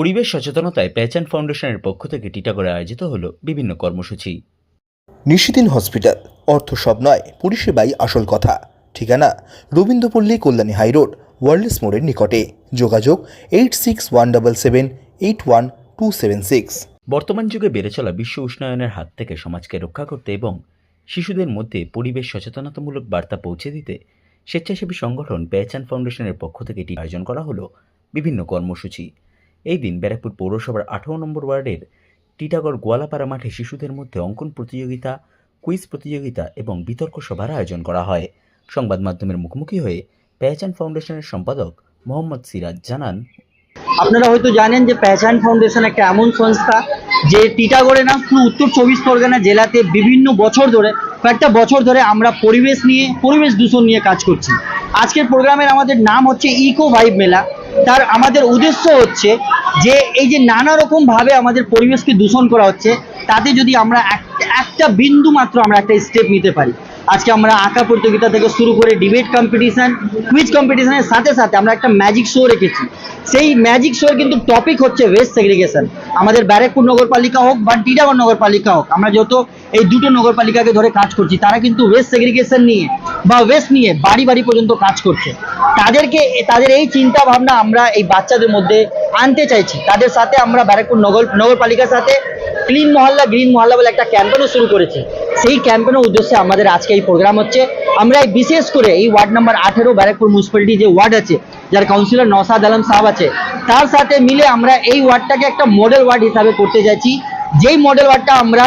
পরিবেশ সচেতনতায় পেহচান ফাউন্ডেশনের পক্ষ থেকে টিটাগড়ে আয়োজিত হলো বিভিন্ন কর্মসূচি। নিশিদিন হসপিটাল অর্থ সব নয় পরিষেবাই আসল কথা। ঠিকানা রবীন্দ্রপল্লী কল্যাণী হাইরোড ওয়ার্ল্ডস মোড়ের নিকটে। যোগাযোগ eight six one double seven eight one two seven six. বর্তমান যুগে বেড়ে চলা বিশ্ব উষ্ণায়নের হাত থেকে সমাজকে রক্ষা করতে এবং শিশুদের মধ্যে পরিবেশ সচেতনতামূলক বার্তা পৌঁছে দিতে স্বেচ্ছাসেবী সংগঠন পেহচান ফাউন্ডেশনের পক্ষ থেকে এটি আয়োজন করা হলো বিভিন্ন কর্মসূচি। এই দিন ব্যারাকপুর পৌরসভার আঠারো নম্বর ওয়ার্ডের টিটাগড় গোয়ালাপাড়া মাঠে শিশুদের মধ্যে অঙ্কন প্রতিযোগিতা, কুইজ প্রতিযোগিতা এবং বিতর্ক সভার আয়োজন করা হয়। সংবাদ মাধ্যমের মুখোমুখি হয়ে পেহচান ফাউন্ডেশনের সম্পাদক মোহাম্মদ সিরাজ জানান, আপনারা হয়তো জানেন যে পেহচান ফাউন্ডেশন একটা এমন সংস্থা যে টিটাগড়ে না পুরো উত্তর চব্বিশ পরগনা জেলাতে বিভিন্ন বছর ধরে, কয়েকটা বছর ধরে আমরা পরিবেশ নিয়ে, পরিবেশ দূষণ নিয়ে কাজ করছি। আজকের প্রোগ্রামের আমাদের নাম হচ্ছে ইকো ভাইব মেলা। তার আমাদের উদ্দেশ্য হচ্ছে যে এই যে নানা রকম ভাবে আমাদের পরিবেশকে দূষণ করা হচ্ছে, তাতে যদি আমরা এক- একটা বিন্দু মাত্র আমরা একটা স্টেপ নিতে পারি। আজকে আমরা আঁকা প্রতিযোগিতা থেকে শুরু করে ডিবেট কম্পিটিশন কুইজ কম্পিটিশনের সাথে সাথে আমরা একটা ম্যাজিক শো রেখেছি। সেই ম্যাজিক শোর কিন্তু টপিক হচ্ছে ওয়েস্ট সেগ্রিগেশন আমাদের ব্যারাকপুর নগরপালিকা হোক বা টিটাগড় নগরপালিকা হোক, আমরা যত এই দুটো নগরপালিকাকে ধরে কাজ করছি, তারা কিন্তু ওয়েস্ট সেগ্রিগেশন নিয়ে বা ওয়েস্ট নিয়ে বাড়ি বাড়ি পর্যন্ত কাজ করছে। তাদেরকে, তাদের এই চিন্তা ভাবনা আমরা এই বাচ্চাদের মধ্যে আনতে চাইছি। তাদের সাথে আমরা ব্যারাকপুর নগর, নগরপালিকার সাথে ক্লিন মহল্লা, গ্রিন মহল্লা বলে একটা ক্যাম্পেনও শুরু করেছে। সেই ক্যাম্পেনের উদ্দেশ্যে আমাদের আজকে এই প্রোগ্রাম হচ্ছে। আমরা বিশেষ করে এই ওয়ার্ড নাম্বার আঠেরো ব্যারাকপুর মিউনিসিপ্যালিটি যে ওয়ার্ড আছে, যার কাউন্সিলর নসাদ আলম সাহেব আছে, তার সাথে মিলে আমরা এই ওয়ার্ডটাকে একটা মডেল ওয়ার্ড হিসাবে করতে চাইছি। যেই মডেল ওয়ার্ডটা আমরা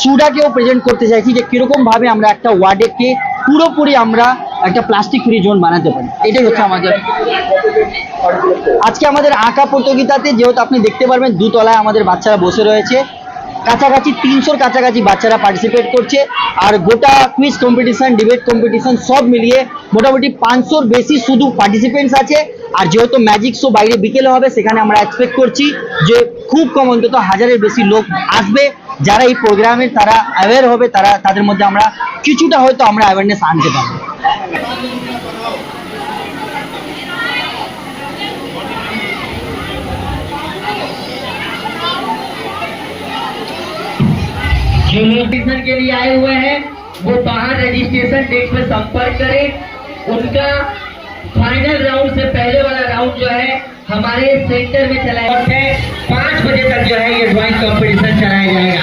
সুডাকেও প্রেজেন্ট করতে চাইছি যে কীরকম ভাবে আমরা একটা ওয়ার্ডেকে পুরোপুরি আমরা একটা প্লাস্টিক ফ্রি জোন বানাতে পারি। এটাই হচ্ছে আমাদের। আজকে আমাদের আঁকা প্রতিযোগিতাতে যেহেতু আপনি দেখতে পারবেন, দুতলায় আমাদের বাচ্চারা বসে রয়েছে। কাছাকাছি তিনশোর কাছাকাছি বাচ্চারা পার্টিসিপেট করছে। আর গোটা কুইজ কম্পিটিশন ডিবেট কম্পিটিশন সব মিলিয়ে মোটামুটি পাঁচশোর বেশি শুধু পার্টিসিপেন্টস আছে। আর যেহেতু ম্যাজিক শো বাইরে বিকেলে হবে, সেখানে আমরা এক্সপেক্ট করছি যে খুব কম অন্তত হাজারের বেশি লোক আসবে। যারা এই প্রোগ্রামে তারা অ্যাওয়ার হবে, তারা তাদের মধ্যে আমরা কিছুটা হয়তো আমরা অ্যাওয়ারনেস আনতে পারব। जो लोग के लिए आए हुए हैं। वो बाहर रजिस्ट्रेशन डेस्क पे संपर्क करें। उनका फाइनल राउंड से पहले वाला राउंड जो है, हमारे सेंटर में चलाया है। पाँच बजे तक जो है ये ड्राइंग कंपटीशन चलाया जाएगा।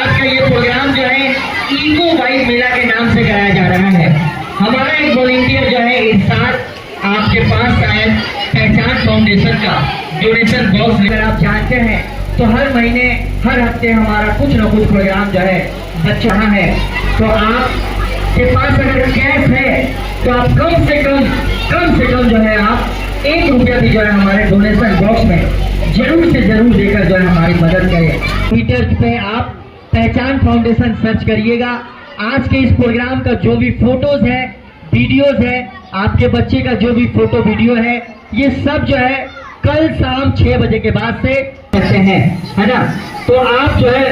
आज का ये प्रोग्राम जो है इको वाइज मेला के नाम से कराया जा रहा है। हमारा एक वॉलेंटियर जो है, इस साथ आपके पास शायद पहचान फाउंडेशन का। डोनेशन बॉक्स लेकर आप जानते हैं। तो हर महीने, हर हफ़्ते हमारा कुछ ना कुछ प्रोग्राम जो है, बच्चा है। तो आप के पास अगर कैश है तो आप कम से कम कम से कम जो है आप एक रुपया भी जो है हमारे डोनेशन बॉक्स में ज़रूर से ज़रूर देकर जो है हमारी मदद करें। ट्विटर पे आप पहचान फाउंडेशन सर्च करिएगा। आज के इस प्रोग्राम का जो भी फ़ोटोज़ है वीडियोज़ है, आपके बच्चे का जो भी फ़ोटो वीडियो है, ये सब जो है कल शाम छह बजे के बाद से ऐसे हैं है ना तो आप जो है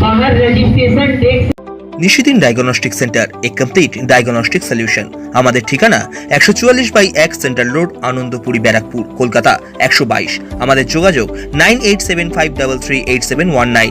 बाहर registration desk Nishidin diagnostic centre এ কমপ্লিট ডায়াগনস্টিক সলিউশন আমাদের ঠিকানা একশো চুয়াল্লিশ বাই এক সেন্ট্রাল রোড আনন্দপুরি ব্যারাকপুর কলকাতা একশো বাইশ আমাদের যোগাযোগ nine eight seven five double three eight seven one nine